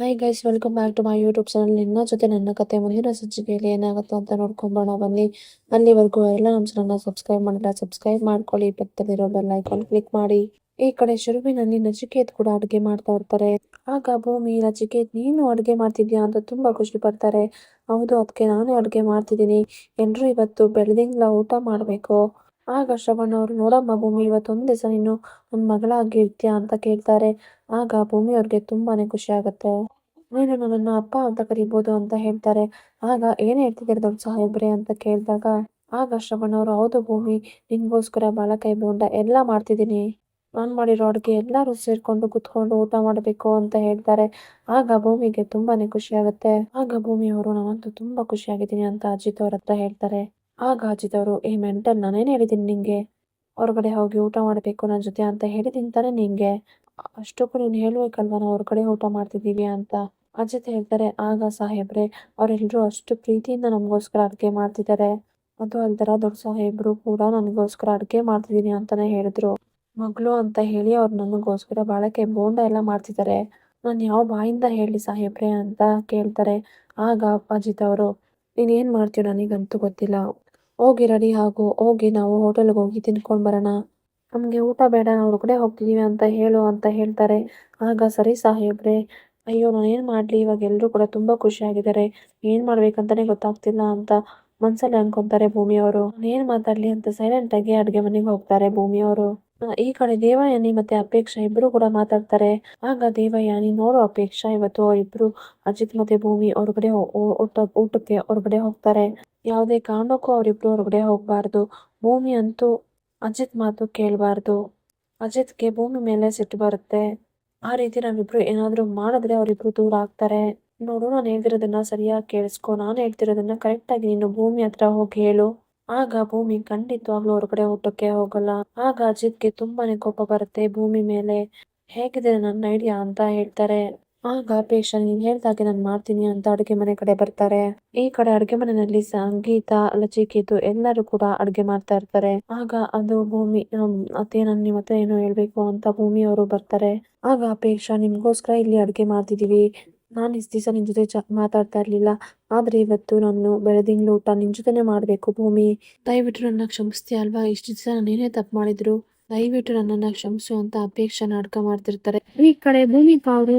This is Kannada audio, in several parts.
Hi guys welcome back to my YouTube channel ನಿನ್ನ ಜೊತೆ ನನ್ನ ಕತೆ ಮುಂದಿನ ಸಂಚಿಕೆಯಲ್ಲಿ ಏನಾಗುತ್ತೋ ಅಂತ ನೋಡ್ಕೊಂಬೋಣ ಬನ್ನಿ. ಅಲ್ಲಿವರೆಗೂ ಎಲ್ಲ ನಮ್ಮ ಚಾನಲ್ನ ಸಬ್ಸ್ಕ್ರೈಬ್ ಮಾಡಿಲ್ಲ ಸಬ್ಸ್ಕ್ರೈಬ್ ಮಾಡ್ಕೊಳ್ಳಿ. ಪಕ್ಕದಲ್ಲಿರೋ ಬೆಲ್ ಐಕಾನ್ ಕ್ಲಿಕ್ ಮಾಡಿ. ಈ ಕಡೆ ಶುರುವಿನಲ್ಲಿ ನಚಿಕೇತ್ ಕೂಡ ಅಡುಗೆ ಮಾಡ್ತಾ ಇರ್ತಾರೆ. ಆಗ ಭೂಮಿ, ನಚಿಕೇತ್, ನೀನು ಅಡುಗೆ ಮಾಡ್ತಿದ್ಯಾ ಅಂತ ತುಂಬಾ ಖುಷಿ ಪಡ್ತಾರೆ. ಹೌದು ಅದಕ್ಕೆ ನಾನು ಅಡುಗೆ ಮಾಡ್ತಿದ್ದೀನಿ. ಎಲ್ರು ಇವತ್ತು ಬೆಳೆದಿಂಗ್ಲ ಊಟ ಮಾಡಬೇಕು. ಆಗ ಶ್ರವಣ್ ಅವರು ನೋಡಮ್ಮ ಭೂಮಿ ಇವತ್ತೊಂದು ದಿವಸ ನೀನು ನನ್ನ ಮಗಳಾಗಿ ಇರ್ತೀಯಾ ಅಂತ ಕೇಳ್ತಾರೆ. ಆಗ ಭೂಮಿ ಅವ್ರಿಗೆ ತುಂಬಾನೇ ಖುಷಿ ಆಗುತ್ತೆ. ನೀನು ನನ್ನ ಅಪ್ಪ ಅಂತ ಕರಿಬೋದು ಅಂತ ಹೇಳ್ತಾರೆ. ಆಗ ಏನೇ ಹೇಳ್ತಿದ್ದೀರಿ ದೊಡ್ಡ ಸಾಹೇಬ್ರೆ ಅಂತ ಕೇಳಿದಾಗ, ಆಗ ಶ್ರವಣ್ ಅವರು ಹೌದು ಭೂಮಿ, ನಿನ್ಗೋಸ್ಕರ ಬಾಳಕಾಯಿ ಬೋಂಡ ಎಲ್ಲ ಮಾಡ್ತಿದ್ದೀನಿ. ನಾನು ಮಾಡಿರೋ ಅಡುಗೆ ಎಲ್ಲರೂ ಸೇರ್ಕೊಂಡು ಕುತ್ಕೊಂಡು ಊಟ ಮಾಡಬೇಕು ಅಂತ ಹೇಳ್ತಾರೆ. ಆಗ ಭೂಮಿಗೆ ತುಂಬಾನೇ ಖುಷಿ ಆಗುತ್ತೆ. ಆಗ ಭೂಮಿ ಅವರು, ನಾನಂತೂ ತುಂಬಾ ಖುಷಿಯಾಗಿದ್ದೀನಿ ಅಂತ ಅಜಿತ್ ಅವ್ರ ಹತ್ರ ಹೇಳ್ತಾರೆ. ಆಗ ಅವರು ಏ ಮೆಂಟಲ್, ನಾನೇನು ಹೇಳಿದ್ದೀನಿ ನಿಂಗೆ? ಹೊರಗಡೆ ಹೋಗಿ ಊಟ ಮಾಡಬೇಕು ನನ್ನ ಜೊತೆ ಅಂತ ಹೇಳಿದ್ದೀನಿ ತಾನೇ ನಿಂಗೆ? ಅಷ್ಟಕ್ಕೂ ನೀನು ಹೇಳಬೇಕಲ್ವ ನಾವು ಹೊರಗಡೆ ಊಟ ಮಾಡ್ತಿದ್ದೀವಿ ಅಂತ? ಅಜಿತ್ ಹೇಳ್ತಾರೆ, ಆಗ ಸಾಹೇಬ್ರೆ ಅವರೆಲ್ಲರೂ ಅಷ್ಟು ಪ್ರೀತಿಯಿಂದ ನಮಗೋಸ್ಕರ ಅಡುಗೆ ಮಾಡ್ತಿದ್ದಾರೆ ಅದು ಅಲ್ದರ ದೊಡ್ಡ ಸಾಹೇಬ್ರು ಕೂಡ ನನಗೋಸ್ಕರ ಅಡುಗೆ ಮಾಡ್ತಿದ್ದೀನಿ ಅಂತಾನೆ ಹೇಳಿದ್ರು. ಮಗಳು ಅಂತ ಹೇಳಿ ಅವ್ರು ನನಗೋಸ್ಕರ ಬಾಳಕೆ ಬೋಂಡ ಎಲ್ಲ ಮಾಡ್ತಿದ್ದಾರೆ ನಾನು ಯಾವ ಬಾಯಿಂದ ಹೇಳಿ ಸಾಹೇಬ್ರೆ ಅಂತ ಕೇಳ್ತಾರೆ. ಆಗ ಅಜಿತ್ ಅವರು ನೀನೇನು ಮಾಡ್ತೀಯೋ ನನಗಂತೂ ಗೊತ್ತಿಲ್ಲ. ಹೋಗಿ ರೆಡಿ ಆಗು, ಹೋಗಿ ನಾವು ಹೋಟೆಲ್ಗೆ ಹೋಗಿ ತಿನ್ಕೊಂಡು ಬರೋಣ. ನಮಗೆ ಊಟ ಬೇಡ, ನಾವು ಹೊರಗಡೆ ಹೋಗ್ತಿದ್ದೀವಿ ಅಂತ ಹೇಳು ಅಂತ ಹೇಳ್ತಾರೆ. ಆಗ ಸರಿ ಸಾಹೇಬ್ರೆ, ಅಯ್ಯೋ ನಾನೇನು ಮಾಡಲಿ? ಇವಾಗ ಎಲ್ಲರೂ ಕೂಡ ತುಂಬ ಖುಷಿಯಾಗಿದ್ದಾರೆ ಏನು ಮಾಡ್ಬೇಕಂತಾನೆ ಗೊತ್ತಾಗ್ತಿಲ್ಲ ಅಂತ ಮನಸ್ಸಲ್ಲಿ ಅನ್ಕೊತಾರೆ ಭೂಮಿಯವರು ಏನು ಮಾತಾಡಲಿ ಅಂತ ಸೈಲೆಂಟ್ ಆಗಿ ಅಡುಗೆ ಮನೆಗೆ ಹೋಗ್ತಾರೆ ಭೂಮಿಯವರು ಈ ಕಡೆ ದೇವಯಾನಿ ಮತ್ತೆ ಅಪೇಕ್ಷಾ ಇಬ್ರು ಕೂಡ ಮಾತಾಡ್ತಾರೆ. ಆಗ ದೇವಯಾನಿ ನೋಡು ಅಪೇಕ್ಷಾ, ಇವತ್ತು ಇಬ್ರು ಅಜಿತ್ ಮತ್ತೆ ಭೂಮಿ ಹೊರಗಡೆ ಊಟ, ಊಟಕ್ಕೆ ಹೊರಗಡೆ ಹೋಗ್ತಾರೆ. ಯಾವುದೇ ಕಾರಣಕ್ಕೂ ಅವರಿಬ್ರು ಹೊರಗಡೆ ಹೋಗಬಾರ್ದು. ಭೂಮಿ ಅಂತೂ ಅಜಿತ್ ಮಾತು ಕೇಳಬಾರ್ದು. ಅಜಿತ್ಗೆ ಭೂಮಿ ಮೇಲೆ ಸಿಟ್ಟು ಬರುತ್ತೆ. ಆ ರೀತಿ ನಾವಿಬ್ರು ಏನಾದರೂ ಮಾಡಿದ್ರೆ ಅವರಿಬ್ರು ದೂರ ಆಗ್ತಾರೆ. ನೋಡು, ನಾನು ಹೇಳ್ತಿರೋದನ್ನ ಸರಿಯಾಗಿ ಕೇಳಿಸ್ಕೊ. ನಾನು ಹೇಳ್ತಿರೋದನ್ನ ಕರೆಕ್ಟಾಗಿ ನೀನು ಭೂಮಿ ಹತ್ರ ಹೋಗಿ ಹೇಳು. ಆಗ ಭೂಮಿ ಖಂಡಿತವಾಗ್ಲೂ ಹೊರಗಡೆ ಊಟಕ್ಕೆ ಹೋಗಲ್ಲ. ಆಗ ಅಜಿತ್ಗೆ ತುಂಬಾನೇ ಕೋಪ ಬರುತ್ತೆ ಭೂಮಿ ಮೇಲೆ. ಹೇಗಿದೆ ನನ್ನ ಐಡಿಯಾ ಅಂತ ಹೇಳ್ತಾರೆ. ಆಗ ಅಪೇಕ್ಷಾ ನೀನ್ ಹೇಳ್ದಾಗೆ ನಾನು ಮಾಡ್ತೀನಿ ಅಂತ ಅಡುಗೆ ಮನೆ ಕಡೆ ಬರ್ತಾರೆ. ಈ ಕಡೆ ಅಡುಗೆ ಮನೆಯಲ್ಲಿ ಸಂಗೀತ, ಲಚಿಕೇತು ಎಲ್ಲರೂ ಕೂಡ ಅಡುಗೆ ಮಾಡ್ತಾ ಇರ್ತಾರೆ. ಆಗ ಅದು ಭೂಮಿ ಅತ್ತೆ ನಾನು ನಿಮ್ಮ ಹತ್ರ ಏನೋ ಹೇಳ್ಬೇಕು ಅಂತ ಭೂಮಿ ಅವರು ಬರ್ತಾರೆ. ಆಗ ಅಪೇಕ್ಷಾ ನಿಮ್ಗೋಸ್ಕರ ಇಲ್ಲಿ ಅಡುಗೆ ಮಾಡ್ತಿದೀವಿ. ನಾನು ಇಷ್ಟು ದಿವಸ ನಿನ್ ಜೊತೆ ಮಾತಾಡ್ತಾ ಇರ್ಲಿಲ್ಲ. ಆದ್ರೆ ಇವತ್ತು ನಾನು ಬೆಳೆದಿಂಗ್ಳು ಊಟ ನಿನ್ ಜೊತೆನೆ ಮಾಡ್ಬೇಕು ಭೂಮಿ. ದಯವಿಟ್ಟು ನನ್ನ ಕ್ಷಮಿಸ್ತೀಯ ಅಲ್ವಾ? ಇಷ್ಟು ದಿವಸ ನಾನು ಏನೇ ತಪ್ಪು ಮಾಡಿದ್ರು. ದಯವಿಟ್ಟು ನನ್ನನ್ನ ಕ್ಷಮಿಸು ಅಂತ ಅಪೇಕ್ಷಾ ನಾಟಕ ಮಾಡ್ತಿರ್ತಾರೆ. ಈ ಕಡೆ ಭೂಮಿಕಾ ಅವರು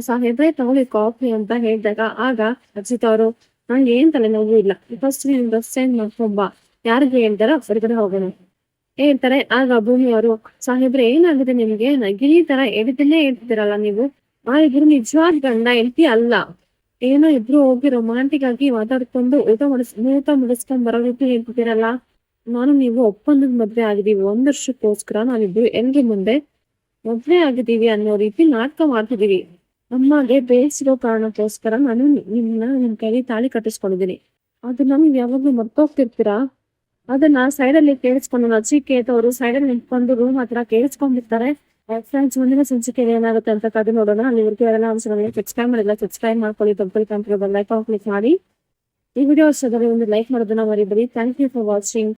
ಸಾಹೇಬ್ರೆ ತಗೊಳ್ಳಿ ಕಾಫಿ ಅಂತ ಹೇಳಿದಾಗ, ಆಗ ಅಜಿತ್ ಅವರು, ನಂಗೆ ಏನ್ ತಲೆನೋವು ಇಲ್ಲ. ಫಸ್ಟ್ ನೀನು ಬಸ್ ಚೇಂಜ್ ಮಾಡ್ಕೊಂಬ ಯಾರಿಗೆ ಹೇಳ್ತಾರ ಹೊರಗಡೆ ಹೋಗೋಣ. ಹೇಳ್ತಾರೆ. ಆಗ ಭೂಮಿ ಅವರು, ಸಾಹೇಬ್ರೆ, ಏನಾಗಿದೆ ನಿಮ್ಗೆ? ನಗಿನಿ ತರ ಹೇಳ್ತಿಲ್ಲೇ ಹೇಳ್ತಿದ್ದೀರಲ್ಲ ನೀವು? ಆ ಇಬ್ರು ನಿಜವಾದ ಗಂಡ, ಹೆಂಡತಿ ಅಲ್ಲ. ಏನೋ ಇಬ್ರು ಹೋಗಿ ರೊಮ್ಯಾಂಟಿಕ್ ಆಗಿ ಮಾತಾಡ್ಕೊಂಡು ಊಟ ಮಾಡಿಸ್, ಊಟ ಮುಡಿಸ್ಕೊಂಡ್ ಬರೋ ರೀತಿ ಹೇಳ್ತಿದ್ದೀರಲ್ಲ. ನಾನು ನೀವು ಒಪ್ಪಂದದ ಮದ್ವೆ ಆಗಿದೀವಿ ಒಂದ್ ವರ್ಷಕ್ಕೋಸ್ಕರ ನಾವಿಬ್ರು ಎಲ್ರಿ ಮುಂದೆ ಮದ್ವೆ ಆಗಿದೀವಿ ಅನ್ನೋ ರೀತಿ ನಾಟಕ ಮಾಡ್ತಿದೀವಿ ಅಮ್ಮಗೆ ಬೇಯಿಸಿರೋ ಕಾರಣಕ್ಕೋಸ್ಕರ ನಾನು ನಿಮ್ಮನ್ನ ನಿಮ್ ಕೈಲಿ ತಾಳಿ ಕಟ್ಟಿಸ್ಕೊಂಡಿದ್ದೀನಿ. ಅದನ್ನ ನೀವು ಯಾವಾಗ್ಲೂ ಮರ್ತೋಗ್ತಿರ್ತೀರಾ? ಅದನ್ನ ಸೈಡಲ್ಲಿ ಕೇಳಿಸ್ಕೊಂಡು ನಚಿಕೇತ್ ಅವರು ಸೈಡಲ್ಲಿ ನಿಂತ್ಕೊಂಡು ರೂಮ್ ಹತ್ರ ಕೇಳಿಸ್ಕೊಂಡಿರ್ತಾರೆ. ಫ್ರೆಂಡ್ಸ್ ಮುಂದಿನ ಸಂಚಿಕೆಯಲ್ಲಿ ಏನಾಗುತ್ತೆ ಅಂತ ಕಡೆ ನೋಡೋಣ. ಅಲ್ಲಿವರೆಗೂ ಎಲ್ಲ ಅಂಶಗಳಿಗೆ ಸಬ್ಸ್ಕ್ರೈಬ್ ಮಾಡಿಲ್ಲ ಸಬ್ಸ್ಕ್ರೈಬ್ ಮಾಡ್ಕೊಳ್ಳಿ ಡಬ್ಬಲ್ ಕಂಪ್ಯೂಟರ್ ಲೈಕ್ ಕ್ಲಿಕ್ ಮಾಡಿ. ಈ ವಿಡಿಯೋ ಇಷ್ಟದಲ್ಲಿ ಒಂದು ಲೈಕ್ ಮಾಡೋದನ್ನ ಮರಿಬೇಡಿ. Thank you for watching